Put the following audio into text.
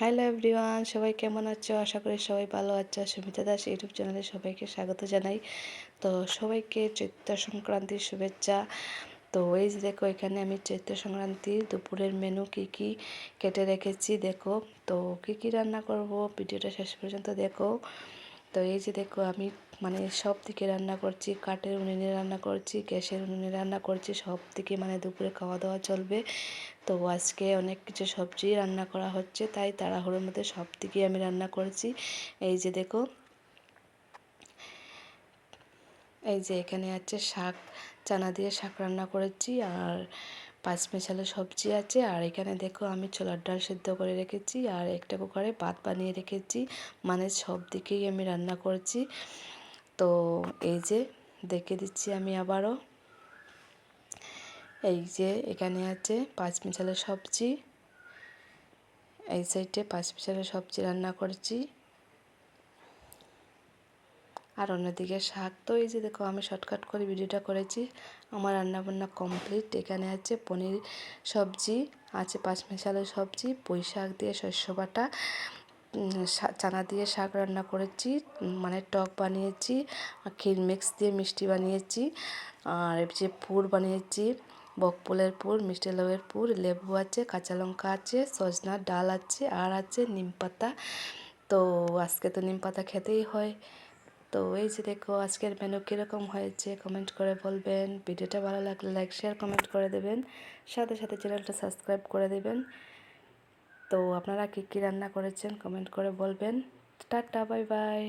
Hello everyone সবাই কেমন আছো? আশা করি সবাই ভালো আছো। সুমিতা দাস ইউটিউব চ্যানেলে সবাইকে স্বাগত জানাই। তো সবাইকে চৈত্র সংক্রান্তির শুভেচ্ছা। তো এই যে দেখো, এখানে আমি চৈত্র সংক্রান্তি দুপুরের মেনু কি কি কেটে রেখেছি দেখো। তো কি কি রান্না করব? ভিডিওটা শেষ পর্যন্ত দেখো। তো এই যে দেখো, আমি মানে সব দিকে রান্না করছি, কাঠের উনুনে রান্না করছি, গ্যাসের উনুনে রান্না করছি সব দিকে মানে দুপুরে খাওয়া দাওয়া চলবে। তো আজকে অনেক কিছু সবজি রান্না করা হচ্ছে, তাই তাড়াহুড়োর মধ্যে সব দিকে আমি রান্না করেছি। এই যে দেখো, এই যে এখানে আছে শাক, চানা দিয়ে শাক রান্না করেছি, আর পাঁচ মেশালো সবজি আছে, আর এখানে দেখো আমি ছোলার ডাল সেদ্ধ করে রেখেছি, আর একটা কুকারে ভাত বানিয়ে রেখেছি। মানে সব দিকেই আমি রান্না করছি। তো এই যে দেখে দিচ্ছি আমি আবারও। এই যে এখানে আছে পাঁচ মিশালের সবজি। এই সাইডে পাঁচ মিশালের সবজি রান্না করেছি। আর অন্যদিকে শাক তো এই যে দেখো আমি শর্টকাট করে ভিডিওটা করেছি। আমার রান্নাবান্না কমপ্লিট এখানে আছে পনির সবজি, আছে পাঁচ মিশালের সবজি, পুঁই শাক দিয়ে শস্য বাটা চানা দিয়ে শাক রান্না করেছি মানে টক বানিয়েছি ক্ষীর মিক্স দিয়ে মিষ্টি বানিয়েছি, আর যে পুর বানিয়েছি বকফুলের পুর, মিষ্টি লাউয়ের পুর, লেবু আছে, কাঁচা লঙ্কা আছে সজনার ডাল আছে, আর আছে নিম পাতা। তো আজকে তো নিম পাতা খেতেই হয়। তো এই যে দেখো, আজকের মেনু কীরকম হয়েছে কমেন্ট করে বলবেন। ভিডিওটা ভালো লাগলে লাইক শেয়ার কমেন্ট করে দেবেন। সাথে সাথে চ্যানেলটা সাবস্ক্রাইব করে দেবেন। তো আপনারা কী কী রান্না করেছেন কমেন্ট করে বলবেন। Tata bye bye